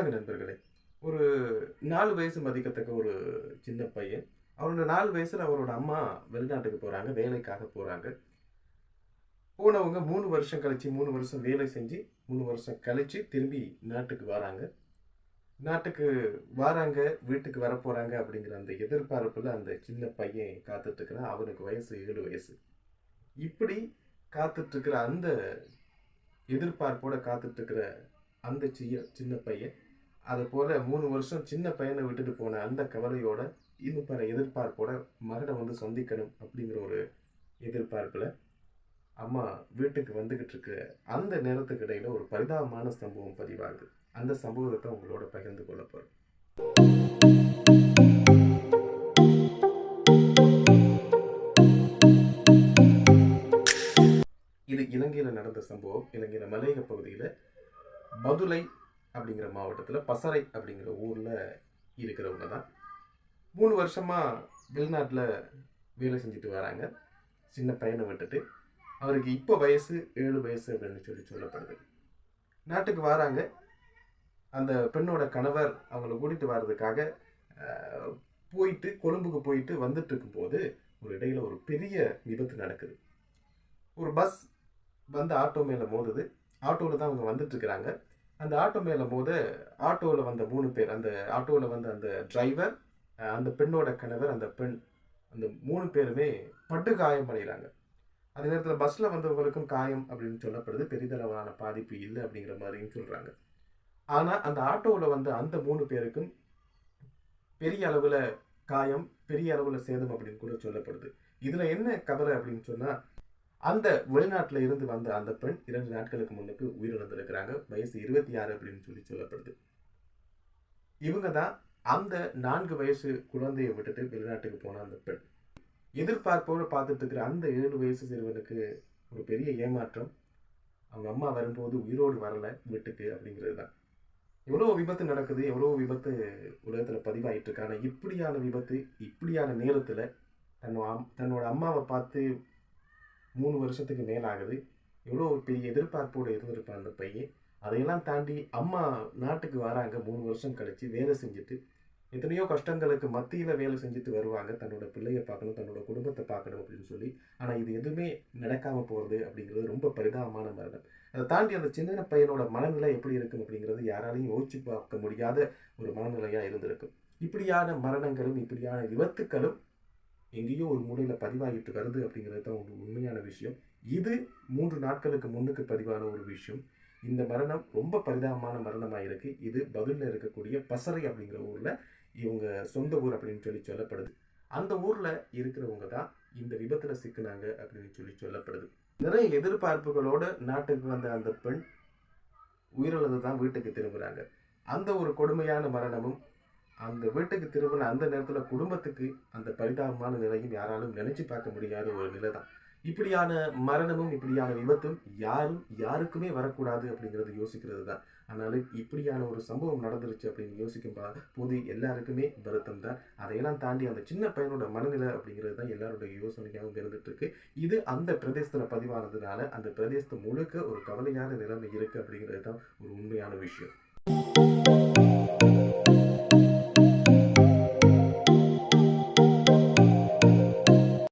வணக்கம் நண்பர்களே ஒரு நாலு வயசு மதிக்கத்தக்க ஒரு சின்ன பையன். அவரோட நாலு வயசில் அவரோட அம்மா வெளிநாட்டுக்கு போகிறாங்க வேலைக்காக போகிறாங்க போனவங்க மூணு வருஷம் கழித்து மூணு வருஷம் வேலை செஞ்சு மூணு வருஷம் கழித்து திரும்பி நாட்டுக்கு வராங்க. நாட்டுக்கு வராங்க வீட்டுக்கு வர அப்படிங்கிற அந்த எதிர்பார்ப்பில் அந்த சின்ன பையன் காத்துட்டுருக்குறான் அவனுக்கு வயசு ஏழு வயசு. இப்படி காத்துட்ருக்கிற அந்த எதிர்பார்ப்போட காத்துட்ருக்கிற அந்த சின்ன சின்ன பையன் அது போல மூணு வருஷம் சின்ன பையனை விட்டுட்டு போன அந்த கவலையோட இன்னும் பல எதிர்பார்ப்போட மகனை வந்து சந்திக்கணும் அப்படிங்கிற ஒரு எதிர்பார்ப்பில் அம்மா வீட்டுக்கு வந்துக்கிட்டு இருக்க அந்த நேரத்துக்கு இடையில ஒரு பரிதாபமான சம்பவம் பதிவாகுது. அந்த சம்பவத்தை உங்களோட பகிர்ந்து கொள்ள போகிறோம் இது இலங்கையில் நடந்த சம்பவம். இலங்கையில் மலையக பகுதியில் பதுளை அப்படிங்கிற மாவட்டத்தில் பசறை அப்படிங்கிற ஊரில் இருக்கிறவங்க தான். மூணு வருஷமாக வெளிநாட்டில் வேலை செஞ்சுட்டு வராங்க. சின்ன பையனை விட்டுட்டு. அவருக்கு இப்போ வயசு ஏழு வயசு அப்படின்னு சொல்லி சொல்லப்படுது. நாட்டுக்கு வராங்க. அந்த பெண்ணோட கணவர் அவங்கள கூட்டிகிட்டு வர்றதுக்காக போயிட்டு கொழும்புக்கு போயிட்டு வந்துட்டு இருக்கும்போது ஒரு இடையில ஒரு பெரிய விபத்து நடக்குது. ஒரு பஸ் வந்து ஆட்டோ மேலே மோதுது. ஆட்டோவில் தான் அவங்க வந்துட்டுருக்குறாங்க அந்த ஆட்டோ மேலே போது ஆட்டோவில் வந்த மூணு பேர் அந்த ஆட்டோவில் வந்த அந்த டிரைவர் அந்த பெண்ணோட கணவர் அந்த பெண் அந்த மூணு பேருமே பட்டு காயம் அடைகிறாங்க. அதே நேரத்தில் பஸ்ஸில் வந்தவங்களுக்கும் காயம் அப்படின்னு சொல்லப்படுது. பெரிதளவான பாதிப்பு இல்லை அப்படிங்கிற மாதிரியும் சொல்கிறாங்க ஆனால் அந்த ஆட்டோவில் வந்த அந்த மூணு பேருக்கும் பெரிய அளவில் காயம் பெரிய அளவில் சேதம் அப்படின்னு கூட சொல்லப்படுது. இதில் என்ன கவலை அப்படின்னு சொன்னால் அந்த வெளிநாட்டில் இருந்து வந்த அந்த பெண் இரண்டு நாட்களுக்கு முன்னுக்கு உயிரிழந்திருக்கிறாங்க. வயசு இருபத்தி ஆறு அப்படின்னு சொல்லி சொல்லப்படுது. இவங்க தான் அந்த நான்கு வயசு குழந்தையை விட்டுட்டு வெளிநாட்டுக்கு போன அந்த பெண். எதிர்பார்ப்போடு பார்த்துட்டு இருக்கிற அந்த ஏழு வயசு சிறுவனுக்கு ஒரு பெரிய ஏமாற்றம். அவங்க அம்மா வரும்போது உயிரோடு வரல வீட்டுக்கு அப்படிங்கிறது தான் எவ்வளோ விபத்து நடக்குது எவ்வளோ விபத்து உலகத்தில் பதிவாயிட்டு இருக்கு ஆனால் இப்படியான விபத்து இப்படியான நேரத்தில் தன்னோட அம்- தன்னோட அம்மாவை பார்த்து மூணு வருஷத்துக்கு மேலாகுது. எவ்வளோ ஒரு பெரிய எதிர்பார்ப்போடு இருந்திருப்பான் அந்த பையன். அதையெல்லாம் தாண்டி அம்மா நாட்டுக்கு வராங்க. மூணு வருஷம் கழித்து வேலை செஞ்சுட்டு. எத்தனையோ கஷ்டங்களுக்கு மத்தியில் வேலை செஞ்சுட்டு வருவாங்க. தன்னோட பிள்ளையை பார்க்கணும் தன்னோட குடும்பத்தை பார்க்கணும் அப்படின்னு சொல்லி. ஆனால் இது எதுவுமே நடக்காமல் போகிறது அப்படிங்கிறது ரொம்ப பரிதாபமான மரணம். அதை தாண்டி அந்த சின்ன பையனோட மனநிலை எப்படி இருக்கும் அப்படிங்கிறது யாராலையும் யோசிச்சு பார்க்க முடியாத ஒரு மனநிலையாக இருந்திருக்கும். இப்படியான மரணங்களும் இப்படியான விபத்துக்களும் எங்கேயோ ஒரு மூலையில் பதிவாகிட்டு வருது அப்படிங்கிறது தான் ஒரு உண்மையான விஷயம். இது மூன்று நாட்களுக்கு முன்னுக்கு பதிவான ஒரு விஷயம். இந்த மரணம் ரொம்ப பரிதாபமான மரணமாக இருக்குது இது பதிலில் இருக்கக்கூடிய பசறை அப்படிங்கிற ஊரில் இவங்க சொந்த ஊர் அப்படின்னு சொல்லி சொல்லப்படுது. அந்த ஊரில் இருக்கிறவங்க தான் இந்த விபத்தில் சிக்கினாங்க அப்படின்னு சொல்லி சொல்லப்படுது. நிறைய எதிர்பார்ப்புகளோட நாட்டுக்கு வந்த அந்த பெண் உயிரிழந்து தான் வீட்டுக்கு திரும்புகிறாங்க அந்த ஒரு கொடுமையான மரணமும் அந்த வீட்டுக்கு திரும்பின அந்த நேரத்தில் குடும்பத்துக்கு அந்த பரிதாபமான நிலையும் யாராலும் நினைச்சு பார்க்க முடியாத ஒரு நிலை தான் இப்படியான மரணமும் இப்படியான விபத்தும் யாரும் யாருக்குமே வரக்கூடாது அப்படிங்கிறது யோசிக்கிறது தான் ஆனாலும் இப்படியான ஒரு சம்பவம் நடந்துருச்சு அப்படின்னு யோசிக்கும் போது எல்லாருக்குமே வருத்தம் தான் அதையெல்லாம் தாண்டி அந்த சின்ன பையனோட மனநிலை அப்படிங்கிறது தான் எல்லாருடைய யோசனையாகவும் இருந்துட்டு இருக்கு இது அந்த பிரதேசத்தில் பதிவானதுனால அந்த பிரதேசத்து முழுக்க ஒரு கவலையான நிலைமை இருக்கு அப்படிங்கிறது தான் ஒரு உண்மையான விஷயம்.